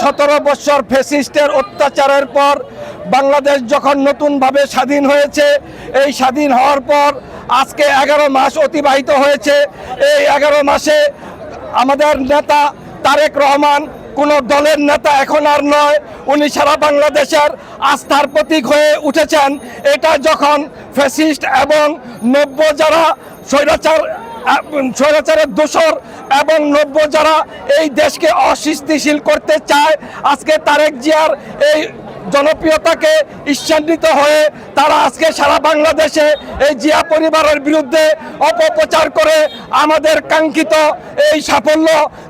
সতেরো বছর ফেসিস্টের অত্যাচারের পর বাংলাদেশ যখন নতুনভাবে স্বাধীন হয়েছে, এই স্বাধীন হওয়ার পর আজকে এগারো মাস অতিবাহিত হয়েছে। এই এগারো মাসে আমাদের নেতা তারেক রহমান কোনো দলের নেতা এখন আর নয়, উনি সারা বাংলাদেশের আস্থার প্রতীক হয়ে উঠেছেন। এটা যখন ফ্যাসিস্ট এবং নব্য যারা স্বৈরাচার স্বৈরাচারের দোষর এবং নব্য যারা এই দেশকে অস্থিতিশীল করতে চায়, আজকে তারেক জিয়ার এই জনপ্রিয়তাকে ঈর্ষান্বিত হয়ে তারা আজকে সারা বাংলাদেশে এই জিয়া পরিবারের বিরুদ্ধে অপপ্রচার করে আমাদের কাঙ্ক্ষিত এই সাফল্য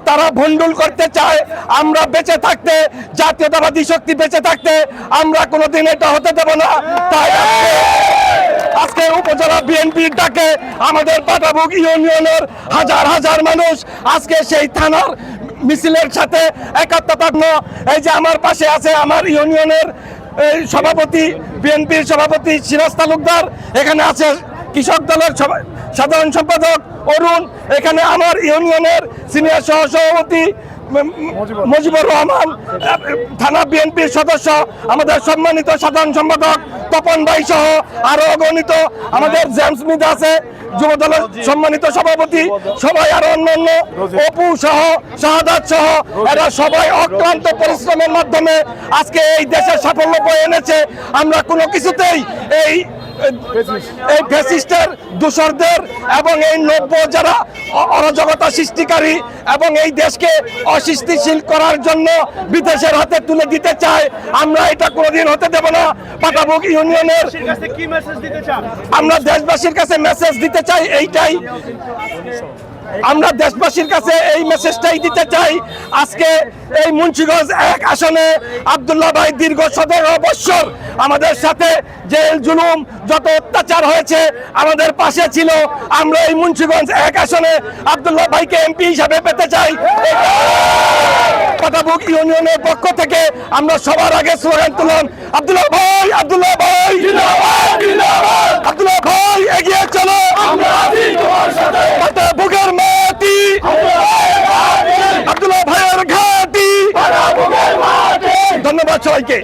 তারা ভণ্ডুল করতে চায়। আমরা বেঁচে থাকতে, জাতীয়তাবাদী শক্তি বেঁচে থাকতে আমরা কোনোদিন এটা হতে দেব না। তাই আজকে উপজেলা বিএনপির ডাকে আমাদের পাটাবুক ইউনিয়নের হাজার হাজার মানুষ আজকে সেই থানার মিছিলের সাথে একাত্মতাগ্ন এই যে আমার পাশে আছে আমার ইউনিয়নের, এই সভাপতি, বিএনপির সভাপতি সিরাজ তালুকদার, এখানে আছে কৃষক দলের সাধারণ সম্পাদক অরুণ, এখানে আমার ইউনিয়নের সিনিয়র সহ সভাপতি ম- মুজিবুর রহমান থানা বিএনপির সদস্য, আমাদের সম্মানিত সাধারণ সম্পাদক তপন ভাই সহ আরও অগণিত আমাদের জেমস মিদ আছে যুব দলের সম্মানিত সভাপতি, সবাই আরও অন্যান্য, অপু সহ শাহাদ সহ, এরা সবাই অক্লান্ত পরিশ্রমের মাধ্যমে আজকে এই দেশের সাফল্য বয়ে এনেছে। আমরা কোনো কিছুতেই এই এই ফ্যাসিস্টের দূষরদের এবং এই নব্য যারা অরাজকতা সৃষ্টিকারী এবং এই দেশকে অস্থিতিশীল করার জন্য বিদেশের হাতে তুলে দিতে চায়, আমরা এটা কোনোদিন হতে দেব না। পাটাবুক ইউনিয়নের আমরা দেশবাসীর কাছে মেসেজ দিতে চাই এইটাই। আমরা দেশবাসীর কাছে এই মেসেজটাই দিতে চাই। আজকে এই মুন্সিগঞ্জ এক আসনে আবদুল্লাহ ভাই দীর্ঘ সতেরো বৎসর আমাদের সাথে জেল জুলুম যত অত্যাচার হয়েছে আমাদের পাশে ছিল। আমরা এই মুন্সিগঞ্জ এক আসনে আবদুল্লাহ ভাইকে এমপি হিসাবে পেতে চাই। পাটাবুক ইউনিয়নের পক্ষ থেকে আমরা সবার আগে স্লোগান তুলুন আব্দুল্লাহ ভাই আব্দুল্লাহ ভাই। আব্দুল্লাহ ভাই, এগিয়ে চলো। পাটাবুকের মাটি। আব্দুল্লাহ ভাইয়ের ঘাটি। ধন্যবাদ সবাইকে।